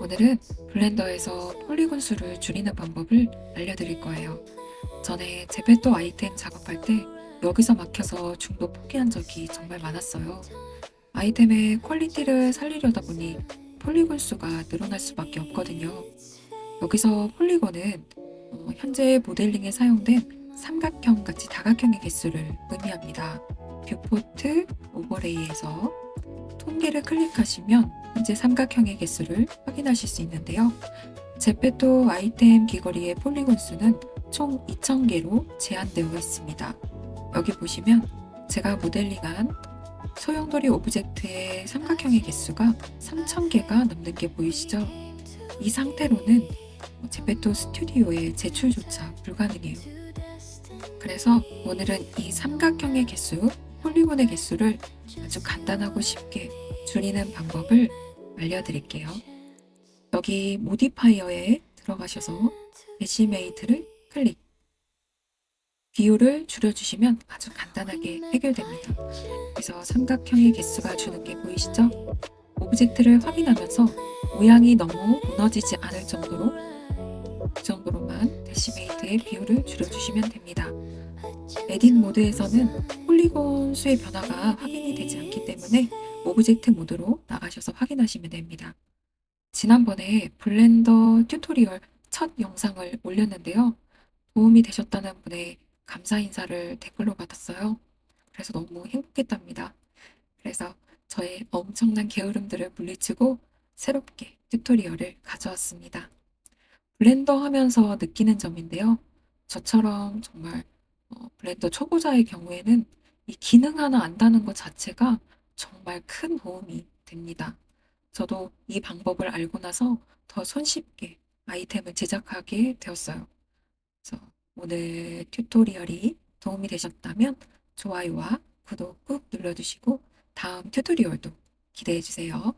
오늘은 블렌더에서 폴리곤 수를 줄이는 방법을 알려드릴 거예요. 전에 제페토 아이템 작업할 때 여기서 막혀서 중도 포기한 적이 정말 많았어요. 아이템의 퀄리티를 살리려다 보니 폴리곤 수가 늘어날 수밖에 없거든요. 여기서 폴리곤은 어, 현재 모델링에 사용된 삼각형 같이 다각형의 개수를 의미합니다. 뷰포트 오버레이에서 통계를 클릭하시면 현재 삼각형의 개수를 확인하실 수 있는데요. 제페토 아이템 귀걸이의 폴리곤 수는 총 2,000개로 제한되어 있습니다. 여기 보시면 제가 모델링한 소용돌이 오브젝트의 삼각형의 개수가 3,000개가 넘는 게 보이시죠? 이 상태로는 제페토 스튜디오에 제출조차 불가능해요. 그래서 오늘은 이 삼각형의 개수, 폴리곤의 개수를 아주 간단하고 쉽게 줄이는 방법을 알려드릴게요. 여기 모디파이어에 들어가셔서 데시메이트를 클릭. 비율을 줄여주시면 아주 간단하게 해결됩니다. 그래서 삼각형의 개수가 주는 게 보이시죠? 오브젝트를 확인하면서 모양이 너무 무너지지 않을 정도로 그 정도로만 데시메이트의 비율을 줄여주시면 됩니다. 에딧 모드에서는 폴리곤 수의 변화가 확인이 되지 않기 때문에 오브젝트 모드로 나가셔서 확인하시면 됩니다. 지난번에 블렌더 튜토리얼 첫 영상을 올렸는데요. 도움이 되셨다는 분의 감사 인사를 댓글로 받았어요. 그래서 너무 행복했답니다. 그래서 저의 엄청난 게으름들을 물리치고 새롭게 튜토리얼을 가져왔습니다. 블렌더 하면서 느끼는 점인데요. 저처럼 정말 어, 블렌더 초보자의 경우에는 이 기능 하나 안다는 것 자체가 정말 큰 도움이 됩니다. 저도 이 방법을 알고 나서 더 손쉽게 아이템을 제작하게 되었어요. 그래서 오늘 튜토리얼이 도움이 되셨다면 좋아요와 구독 꾹 눌러주시고 다음 튜토리얼도 기대해 주세요.